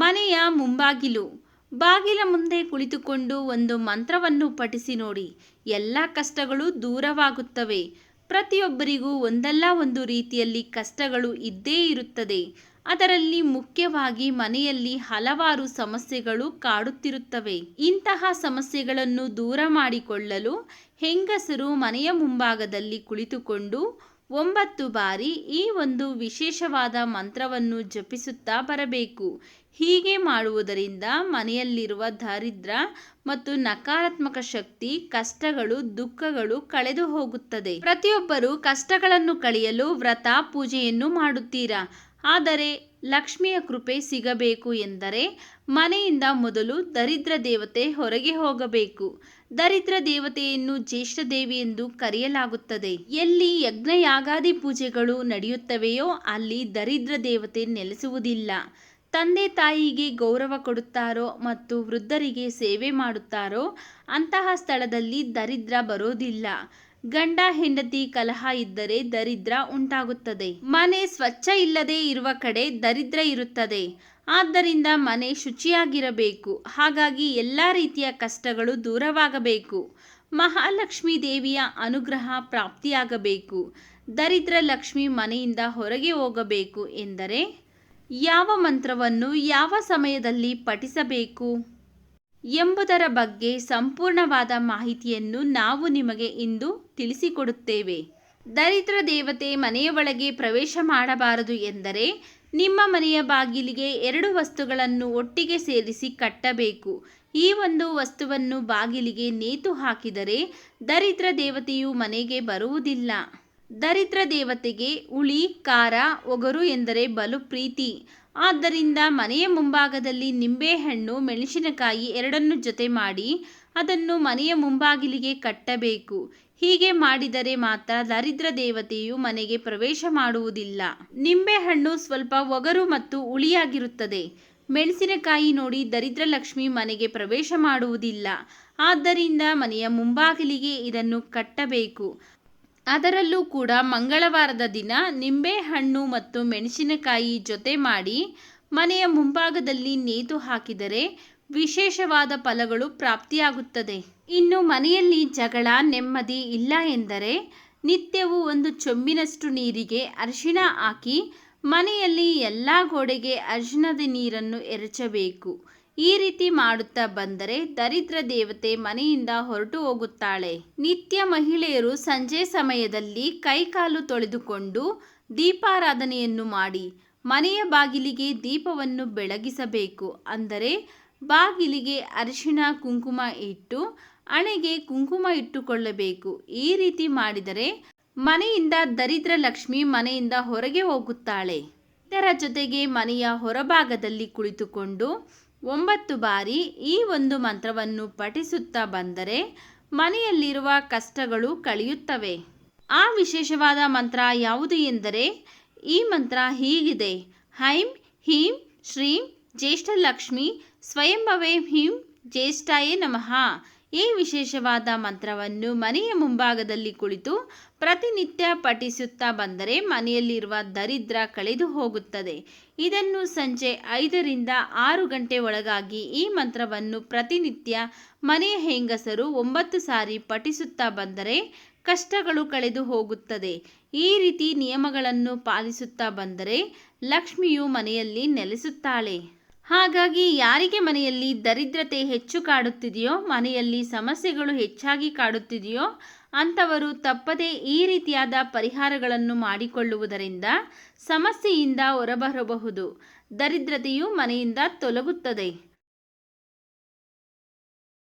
ಮನೆಯ ಮುಂಬಾಗಿಲು. ಬಾಗಿಲ ಮುಂದೆ ಕುಳಿತುಕೊಂಡು ಒಂದು ಮಂತ್ರವನ್ನು ಪಠಿಸಿ ನೋಡಿ. ಎಲ್ಲ ಕಷ್ಟಗಳು ದೂರವಾಗುತ್ತವೆ. ಪ್ರತಿಯೊಬ್ಬರಿಗೂ ಒಂದಲ್ಲ ಒಂದು ರೀತಿಯಲ್ಲಿ ಕಷ್ಟಗಳು ಇದ್ದೇ ಇರುತ್ತದೆ. ಅದರಲ್ಲಿ ಮುಖ್ಯವಾಗಿ ಮನೆಯಲ್ಲಿ ಹಲವಾರು ಸಮಸ್ಯೆಗಳು ಕಾಡುತ್ತಿರುತ್ತವೆ. ಇಂತಹ ಸಮಸ್ಯೆಗಳನ್ನು ದೂರ ಮಾಡಿಕೊಳ್ಳಲು ಹೆಂಗಸರು ಮನೆಯ ಮುಂಭಾಗದಲ್ಲಿ ಕುಳಿತುಕೊಂಡು ಒಂಬತ್ತು ಬಾರಿ ಈ ಒಂದು ವಿಶೇಷವಾದ ಮಂತ್ರವನ್ನು ಜಪಿಸುತ್ತಾ ಬರಬೇಕು. ಹೀಗೆ ಮಾಡುವುದರಿಂದ ಮನೆಯಲ್ಲಿರುವ ದಾರಿದ್ರ ಮತ್ತು ನಕಾರಾತ್ಮಕ ಶಕ್ತಿ, ಕಷ್ಟಗಳು, ದುಃಖಗಳು ಕಳೆದು ಹೋಗುತ್ತದೆ ಪ್ರತಿಯೊಬ್ಬರು ಕಷ್ಟಗಳನ್ನು ಕಳೆಯಲು ವ್ರತ ಪೂಜೆಯನ್ನು ಮಾಡುತ್ತೀರಾ? ಆದರೆ ಲಕ್ಷ್ಮಿಯ ಕೃಪೆ ಸಿಗಬೇಕು ಎಂದರೆ ಮನೆಯಿಂದ ಮೊದಲು ದರಿದ್ರ ದೇವತೆ ಹೊರಗೆ ಹೋಗಬೇಕು. ದರಿದ್ರ ದೇವತೆಯನ್ನು ಜ್ಯೇಷ್ಠ ದೇವಿ ಎಂದು ಕರೆಯಲಾಗುತ್ತದೆ. ಎಲ್ಲಿ ಯಜ್ಞಯಾಗಾದಿ ಪೂಜೆಗಳು ನಡೆಯುತ್ತವೆಯೋ ಅಲ್ಲಿ ದರಿದ್ರ ದೇವತೆ ನೆಲೆಸುವುದಿಲ್ಲ. ತಂದೆ ತಾಯಿಗೆ ಗೌರವ ಕೊಡುತ್ತಾರೋ ಮತ್ತು ವೃದ್ಧರಿಗೆ ಸೇವೆ ಮಾಡುತ್ತಾರೋ ಅಂತಹ ಸ್ಥಳದಲ್ಲಿ ದರಿದ್ರ ಬರೋದಿಲ್ಲ. ಗಂಡ ಹೆಂಡತಿ ಕಲಹ ಇದ್ದರೆ ದರಿದ್ರ ಉಂಟಾಗುತ್ತದೆ. ಮನೆ ಸ್ವಚ್ಛ ಇಲ್ಲದೆ ಇರುವ ಕಡೆ ದರಿದ್ರ ಇರುತ್ತದೆ. ಆದ್ದರಿಂದ ಮನೆ ಶುಚಿಯಾಗಿರಬೇಕು. ಹಾಗಾಗಿ ಎಲ್ಲ ರೀತಿಯ ಕಷ್ಟಗಳು ದೂರವಾಗಬೇಕು. ಮಹಾಲಕ್ಷ್ಮೀ ದೇವಿಯ ಅನುಗ್ರಹ ಪ್ರಾಪ್ತಿಯಾಗಬೇಕು. ದರಿದ್ರ ಲಕ್ಷ್ಮಿ ಮನೆಯಿಂದ ಹೊರಗೆ ಹೋಗಬೇಕು ಎಂದರೆ ಯಾವ ಮಂತ್ರವನ್ನು ಯಾವ ಸಮಯದಲ್ಲಿ ಪಠಿಸಬೇಕು? ಎಂಬುದರ ಬಗ್ಗೆ ಸಂಪೂರ್ಣವಾದ ಮಾಹಿತಿಯನ್ನು ನಾವು ನಿಮಗೆ ಇಂದು ತಿಳಿಸಿಕೊಡುತ್ತೇವೆ. ದರಿದ್ರ ದೇವತೆ ಮನೆಯ ಒಳಗೆ ಪ್ರವೇಶ ಮಾಡಬಾರದು ಎಂದರೆ ನಿಮ್ಮ ಮನೆಯ ಬಾಗಿಲಿಗೆ ಎರಡು ವಸ್ತುಗಳನ್ನು ಒಟ್ಟಿಗೆ ಸೇರಿಸಿ ಕಟ್ಟಬೇಕು. ಈ ಒಂದು ವಸ್ತುವನ್ನು ಬಾಗಿಲಿಗೆ ನೇತು ಹಾಕಿದರೆ ದರಿದ್ರ ದೇವತೆಯು ಮನೆಗೆ ಬರುವುದಿಲ್ಲ. ದರಿದ್ರ ದೇವತೆಗೆ ಉಳಿ ಖಾರ, ಒಗರು ಎಂದರೆ ಬಲು ಪ್ರೀತಿ. ಆದ್ದರಿಂದ ಮನೆಯ ಮುಂಭಾಗದಲ್ಲಿ ನಿಂಬೆಹಣ್ಣು, ಮೆಣಸಿನಕಾಯಿ ಎರಡನ್ನು ಜೊತೆ ಮಾಡಿ ಅದನ್ನು ಮನೆಯ ಮುಂಬಾಗಿಲಿಗೆ ಕಟ್ಟಬೇಕು. ಹೀಗೆ ಮಾಡಿದರೆ ಮಾತ್ರ ದರಿದ್ರ ದೇವತೆಯು ಮನೆಗೆ ಪ್ರವೇಶ ಮಾಡುವುದಿಲ್ಲ. ನಿಂಬೆಹಣ್ಣು ಸ್ವಲ್ಪ ಒಗರು ಮತ್ತು ಹುಳಿಯಾಗಿರುತ್ತದೆ. ಮೆಣಸಿನಕಾಯಿ ನೋಡಿ ದರಿದ್ರ ಲಕ್ಷ್ಮಿ ಮನೆಗೆ ಪ್ರವೇಶ ಮಾಡುವುದಿಲ್ಲ. ಆದ್ದರಿಂದ ಮನೆಯ ಮುಂಬಾಗಿಲಿಗೆ ಇದನ್ನು ಕಟ್ಟಬೇಕು. ಅದರಲ್ಲೂ ಕೂಡ ಮಂಗಳವಾರದ ದಿನ ನಿಂಬೆಹಣ್ಣು ಮತ್ತು ಮೆಣಸಿನಕಾಯಿ ಜೊತೆ ಮಾಡಿ ಮನೆಯ ಮುಂಭಾಗದಲ್ಲಿ ನೇತು ಹಾಕಿದರೆ ವಿಶೇಷವಾದ ಫಲಗಳು ಪ್ರಾಪ್ತಿಯಾಗುತ್ತದೆ. ಇನ್ನು ಮನೆಯಲ್ಲಿ ಜಗಳ ನೆಮ್ಮದಿ ಇಲ್ಲ ಎಂದರೆ ನಿತ್ಯವೂ ಒಂದು ಚೊಂಬಿನಷ್ಟು ನೀರಿಗೆ ಅರಿಶಿಣ ಹಾಕಿ ಮನೆಯಲ್ಲಿ ಎಲ್ಲ ಗೋಡೆಗೆ ಅರಿಶಿಣದ ನೀರನ್ನು ಎರಚಬೇಕು. ಈ ರೀತಿ ಮಾಡುತ್ತಾ ಬಂದರೆ ದರಿದ್ರ ದೇವತೆ ಮನೆಯಿಂದ ಹೊರಟು ಹೋಗುತ್ತಾಳೆ. ನಿತ್ಯ ಮಹಿಳೆಯರು ಸಂಜೆ ಸಮಯದಲ್ಲಿ ಕೈಕಾಲು ತೊಳೆದುಕೊಂಡು ದೀಪಾರಾಧನೆಯನ್ನು ಮಾಡಿ, ಮನೆಯ ಬಾಗಿಲಿಗೆ ದೀಪವನ್ನು ಬೆಳಗಿಸಬೇಕು. ಅಂದರೆ ಬಾಗಿಲಿಗೆ ಅರಿಶಿಣ, ಕುಂಕುಮ ಇಟ್ಟು ಹಣೆಗೆ ಕುಂಕುಮ ಇಟ್ಟುಕೊಳ್ಳಬೇಕು. ಈ ರೀತಿ ಮಾಡಿದರೆ ಮನೆಯಿಂದ ದರಿದ್ರ ಲಕ್ಷ್ಮಿ ಮನೆಯಿಂದ ಹೊರಗೆ ಹೋಗುತ್ತಾಳೆ. ಇದರ ಜೊತೆಗೆ ಮನೆಯ ಹೊರಭಾಗದಲ್ಲಿ ಕುಳಿತುಕೊಂಡು ಒಂಬತ್ತು ಬಾರಿ ಈ ಒಂದು ಮಂತ್ರವನ್ನು ಪಠಿಸುತ್ತಾ ಬಂದರೆ ಮನೆಯಲ್ಲಿರುವ ಕಷ್ಟಗಳು ಕಳೆಯುತ್ತವೆ. ಆ ವಿಶೇಷವಾದ ಮಂತ್ರ ಯಾವುದು ಎಂದರೆ, ಈ ಮಂತ್ರ ಹೀಗಿದೆ. ಹೈಂ, ಹೀಂ, ಶ್ರೀಂ ಜ್ಯೇಷ್ಠ ಲಕ್ಷ್ಮಿ ಸ್ವಯಂಭವೇ ಹೀಂ ಜ್ಯೇಷ್ಠಾಯೇ ನಮಃ. ಈ ವಿಶೇಷವಾದ ಮಂತ್ರವನ್ನು ಮನೆಯ ಮುಂಭಾಗದಲ್ಲಿ ಕುಳಿತು ಪ್ರತಿನಿತ್ಯ ಪಠಿಸುತ್ತಾ ಬಂದರೆ ಮನೆಯಲ್ಲಿರುವ ದರಿದ್ರ ಕಳೆದು ಹೋಗುತ್ತದೆ. ಇದನ್ನು ಸಂಜೆ ಐದರಿಂದ ಆರು ಗಂಟೆ ಒಳಗಾಗಿ ಈ ಮಂತ್ರವನ್ನು ಪ್ರತಿನಿತ್ಯ ಮನೆಯ ಹೆಂಗಸರು ಒಂಬತ್ತು ಸಾರಿ ಪಠಿಸುತ್ತಾ ಬಂದರೆ ಕಷ್ಟಗಳು ಕಳೆದು ಹೋಗುತ್ತದೆ. ಈ ರೀತಿ ನಿಯಮಗಳನ್ನು ಪಾಲಿಸುತ್ತಾ ಬಂದರೆ ಲಕ್ಷ್ಮಿಯು ಮನೆಯಲ್ಲಿ ನೆಲೆಸುತ್ತಾಳೆ. ಹಾಗಾಗಿ ಯಾರಿಗೆ ಮನೆಯಲ್ಲಿ ದರಿದ್ರತೆ ಹೆಚ್ಚು ಕಾಡುತ್ತಿದೆಯೋ, ಮನೆಯಲ್ಲಿ ಸಮಸ್ಯೆಗಳು ಹೆಚ್ಚಾಗಿ ಕಾಡುತ್ತಿದೆಯೋ, ಅಂಥವರು ತಪ್ಪದೇ ಈ ರೀತಿಯಾದ ಪರಿಹಾರಗಳನ್ನು ಮಾಡಿಕೊಳ್ಳುವುದರಿಂದ ಸಮಸ್ಯೆಯಿಂದ ಹೊರಬರಬಹುದು. ದರಿದ್ರತೆಯು ಮನೆಯಿಂದ ತೊಲಗುತ್ತದೆ.